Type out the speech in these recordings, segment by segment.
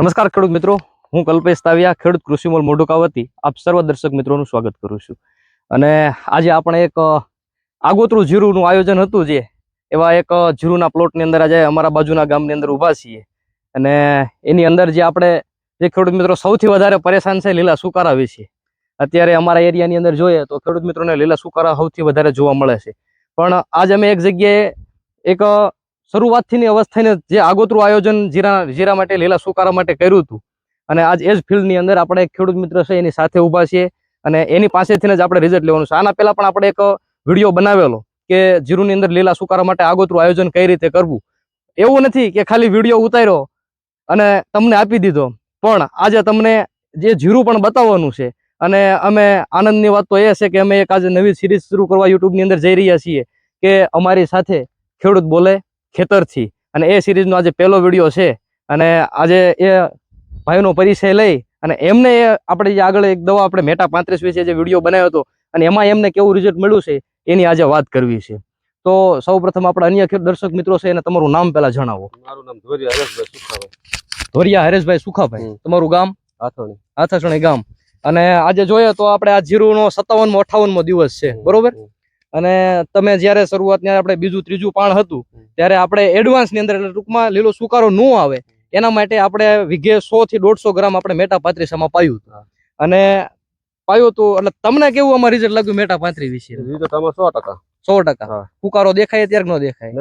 નમસ્કાર ખેડૂત મિત્રો, હું કલ્પેશ તાવિયા, ખેડૂત કૃષિમોલ મોઢુકા વતી આપ સર્વ દર્શક મિત્રોનું સ્વાગત કરું છું. અને આજે આપણે એક આગોતરું જીરુનું આયોજન હતું જે, એવા એક જીરુના પ્લોટની અંદર આજે અમારા બાજુના ગામની અંદર ઊભા છીએ. અને એની અંદર જે આપણે, જે ખેડૂત મિત્રો સૌથી વધારે પરેશાન છે લીલા સુકારા વિશે. અત્યારે અમારા એરિયાની અંદર જોઈએ તો ખેડૂત મિત્રોને લીલા સુકારા સૌથી વધારે જોવા મળે છે. પણ આજ અમે એક જગ્યાએ એક અ, શરૂઆતથીની અવસ્થાને જે આગોતરું આયોજન જીરા જીરા માટે લીલા સુકારા માટે કર્યું હતું. અને આજ એ જ ફિલ્ડની અંદર આપણે એક ખેડૂત મિત્ર છે એની સાથે ઊભા છીએ. અને એની પાસેથી જ આપણે રિઝલ્ટ લેવાનું છે. આના પહેલાં પણ આપણે એક વીડિયો બનાવેલો કે જીરુની અંદર લીલા સુકારા માટે આગોતરું આયોજન કઈ રીતે કરવું. એવું નથી કે ખાલી વીડિયો ઉતાર્યો અને તમને આપી દીધો. પણ આજે તમને જે જીરું પણ બતાવવાનું છે અને અમે આનંદની વાત તો એ છે કે અમે એક આજે નવી સિરીઝ શરૂ કરવા યુટ્યુબની અંદર જઈ રહ્યા છીએ કે અમારી સાથે ખેડૂત બોલે ખેતરથી. અને એ સિરીઝનો આજે પહેલો વીડિયો છે. અને આજે એ ભાઈનો પરિચય લઈ અને એમને આપણે જે આગળ એક દવા આપણે મેટા પાંત્રીસ વિશે જે વીડિયો બનાવ્યો હતો અને એમાં એમને કેવું રિઝલ્ટ મળ્યું છે એની આજે વાત કરવી છે. તો સૌ પ્રથમ આપણે અન્ય દર્શક મિત્રો છે એને તમારું નામ પહેલા જણાવો. મારું નામ ધોરિયા હરેશભાઈ સુખાભાઈ. ધોરિયા હરેશભાઈ સુખાભાઈ. તમારું ગામ? હાથોણી આથાસણી ગામ. અને આજે જોઈએ તો આપણે આ જીરુનો સત્તાવનમો અઠાવનમો દિવસ છે. બરોબર. અને તમે જ્યારે શરૂઆત આપણે બીજું ત્રીજું પાણ હતું ત્યારે આપણે એડવાન્સની અંદર એટલે ટૂંકમાં લીલો સુકારો ન આવે. એના માટે આપણે વીઘે સો થી દોઢસો ગ્રામ આપણે મેટા પાંત્રીસામાં પાયું હતું. અને પાયું હતું એટલે તમને કેવું અમારે રિઝલ્ટ લાગ્યું મેટા પાંત્રી વિશે? સો ટકા. સો ટકા. સુકારો દેખાય ત્યારે ન દેખાય?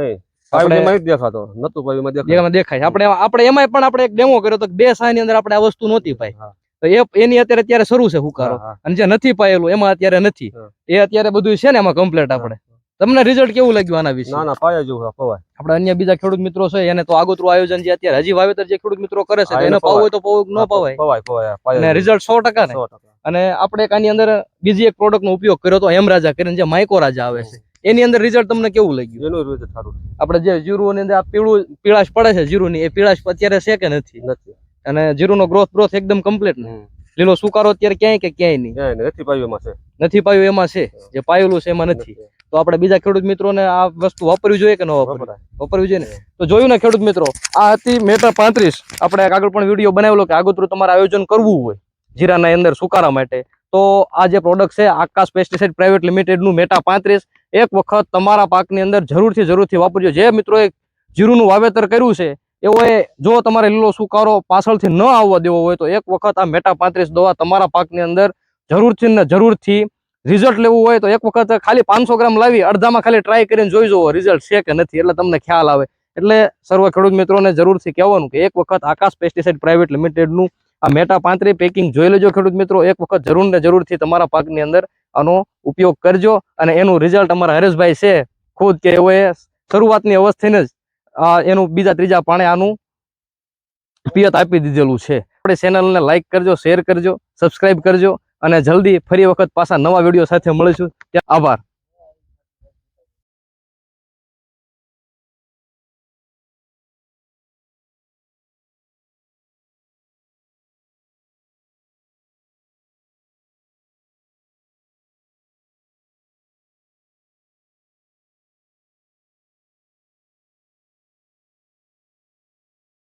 દેખાતો. નતું દેખાય. આપણે આપણે એમાં પણ આપણે એક ડેમો કર્યો તો બે બે સાની અંદર આપણે આ વસ્તુ નહોતી હા. તો એ એની અત્યારે અત્યારે શરૂ છે હુકારો. અને જે નથી પાયેલું એમાં અત્યારે નથી. એ અત્યારે બધું છે ને એમાં કમ્પ્લેટ આપણે. તમને રિઝલ્ટ કેવું લાગ્યું આના વિશે? ના ના પાયા જેવું પવાય. આપણે અન્ય બીજા ખેડૂત મિત્રો છે એને તો આગોતરું આયોજન જે અત્યારે હજી વાવેતર જે ખેડૂત મિત્રો કરે છે એને પાવ હોય તો પાવ ન પવાય અને રિઝલ્ટ સો ટકા ને. અને આપણે એક આની અંદર બીજી એક પ્રોડક્ટ નો ઉપયોગ કર્યો તો એમ રાજા કરીને જે માઇકો રાજા આવે છે. એની અંદર રિઝલ્ટ તમને કેવું લાગ્યું? એનું રિઝલ્ટ સારું. આપણે જે જીરું ની અંદર આ પીળું પીળાશ પડે છે જીરું ની એ પીળાશ અત્યારે છે કે નથી? નથી. અને જીરું નો ગ્રોથ ગ્રોથ એકદમ કમ્પ્લીટ ને. લીલો સુકારો અત્યારે ક્યાંય કે ક્યાંય નહીં. નથી પાયું એમાં છે. નથી પાયું એમાં છે. જે પાયેલું છે એમાં નથી. તો આપણે બીજા ખેડૂત મિત્રોને આ વસ્તુ વાપરવી જોઈએ કે ન વાપરવી? વાપરવી જોઈએ ને? તો જોયું ને ખેડૂત મિત્રો આ હતી મેટા પાંત્રીસ. આપણે આગળ પણ વીડિયો બનાવેલો કે આગોતરું તમારે આયોજન કરવું હોય જીરાના અંદર સુકારા માટે. તો આ જે પ્રોડક્ટ છે આકાશ પેસ્ટિસાઇડ પ્રાઇવેટ લિમિટેડનું મેટા પાંત્રીસ એક વખત તમારા પાકની અંદર જરૂરથી જરૂરથી વાપરજો. જે મિત્રોએ જીરુનું વાવેતર કર્યું છે એઓએ જો તમારે લીલો સુકારો પાછળથી ન આવવા દેવો હોય, તો એક વખત આ મેટા પાંત્રીસ દવા તમારા પાકની અંદર જરૂરથી ને જરૂરથી રિઝલ્ટ લેવું હોય, તો એક વખત ખાલી પાંચસો ગ્રામ લાવી, અડધામાં ખાલી ટ્રાય કરીને જોઈ જુઓ રિઝલ્ટ છે કે નથી, એટલે તમને ખ્યાલ આવે. એટલે સર્વ ખેડૂત મિત્રોને જરૂરથી કહેવાનું કે એક વખત આકાશ પેસ્ટિસાઇડ પ્રાઇવેટ લિમિટેડનું આ મેટા પાંત્રી પેકિંગ જોઈ લેજો ખેડૂત મિત્રો, એક વખત જરૂર ને જરૂરથી તમારા પાકની અંદર આનો ઉપયોગ કરજો, અને એનું રિઝલ્ટ અમારા હરેશભાઈ છે, ખુદ કે એઓએ શરૂઆતની અવસ્થાને જ એનું બીજા ત્રીજા પાણે આનું પિયત આપી દીધેલું છે. આપણે ચેનલને લાઇક કરજો શેર કરજો સબસ્ક્રાઇબ કરજો અને જલ્દી ફરી વખત પાછા નવા વીડિયો સાથે મળીશું. ત્યાં આભાર.